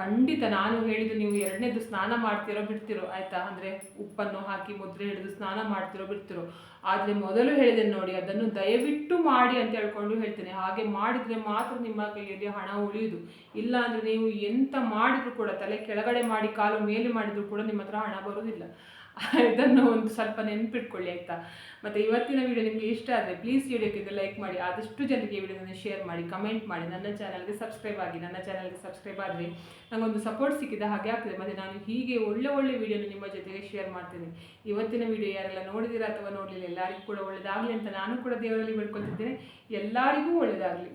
ಖಂಡಿತ ನಾನು ಹೇಳಿದ್ದು ನೀವು ಎರಡನೇದು ಸ್ನಾನ ಮಾಡ್ತಿರೋ ಬಿಡ್ತಿರೋ, ಆಯ್ತಾ? ಅಂದರೆ ಉಪ್ಪನ್ನು ಹಾಕಿ ಮುದ್ರೆ ಹಿಡಿದು ಸ್ನಾನ ಮಾಡ್ತಿರೋ ಬಿಡ್ತಿರೋ. ಆದರೆ ಮೊದಲು ಹೇಳಿದೆ ನೋಡಿ, ಅದನ್ನು ದಯವಿಟ್ಟು ಮಾಡಿ ಅಂತ ಹೇಳ್ಕೊಂಡು ಹೇಳ್ತೇನೆ. ಹಾಗೆ ಮಾಡಿದರೆ ಮಾತ್ರ ನಿಮ್ಮ ಕೈಯಲ್ಲಿ ಹಣ ಉಳಿಯುದು. ಇಲ್ಲ ಅಂದರೆ ನೀವು ಎಂತ ಮಾಡಿದರೂ ಕೂಡ, ತಲೆ ಕೆಳಗಡೆ ಮಾಡಿ, ಕಾಲು ಮೇಲೆ ಮಾಡಿದರೂ ಕೂಡ ನಿಮ್ಮ ಹತ್ರ ಹಣ ಬರುವುದಿಲ್ಲ <laughs> ಇದನ್ನು ಒಂದು ಸ್ವಲ್ಪ ನೆನ್ಪಿಟ್ಕೊಳ್ಳಿ ಆಯಿತಾ? ಮತ್ತು ಇವತ್ತಿನ ವಿಡಿಯೋ ನಿಮಗೆ ಇಷ್ಟ ಆದರೆ ಪ್ಲೀಸ್ ವಿಡಿಯೋಕ್ಕೆ ಲೈಕ್ ಮಾಡಿ, ಆದಷ್ಟು ಜನರಿಗೆ ಈ ವಿಡಿಯೋನ ಶೇರ್ ಮಾಡಿ ಕಮೆಂಟ್ ಮಾಡಿ. ನನ್ನ ಚಾನಲ್ಗೆ ಸಬ್ಸ್ಕ್ರೈಬ್ ಆಗಿ, ನನ್ನ ಚಾನಲ್ಗೆ ಸಬ್ಸ್ಕ್ರೈಬ್ ಆದರೆ ನನಗೊಂದು ಸಪೋರ್ಟ್ ಸಿಕ್ಕಿದ ಹಾಗೆ ಆಗ್ತದೆ. ಮತ್ತು ನಾನು ಹೀಗೆ ಒಳ್ಳೆ ಒಳ್ಳೆ ವಿಡಿಯೋನ ನಿಮ್ಮ ಜೊತೆಗೆ ಶೇರ್ ಮಾಡ್ತೇನೆ. ಇವತ್ತಿನ ವಿಡಿಯೋ ಯಾರೆಲ್ಲ ನೋಡಿದಿರ ಅಥವಾ ನೋಡಲಿಲ್ಲ, ಎಲ್ಲರಿಗೂ ಕೂಡ ಒಳ್ಳೆಯದಾಗಲಿ ಅಂತ ನಾನು ಕೂಡ ದೇವರಲ್ಲಿ ಬೇಡ್ಕೊತಿದ್ದೇನೆ ಎಲ್ಲರಿಗೂ ಒಳ್ಳೆಯದಾಗಲಿ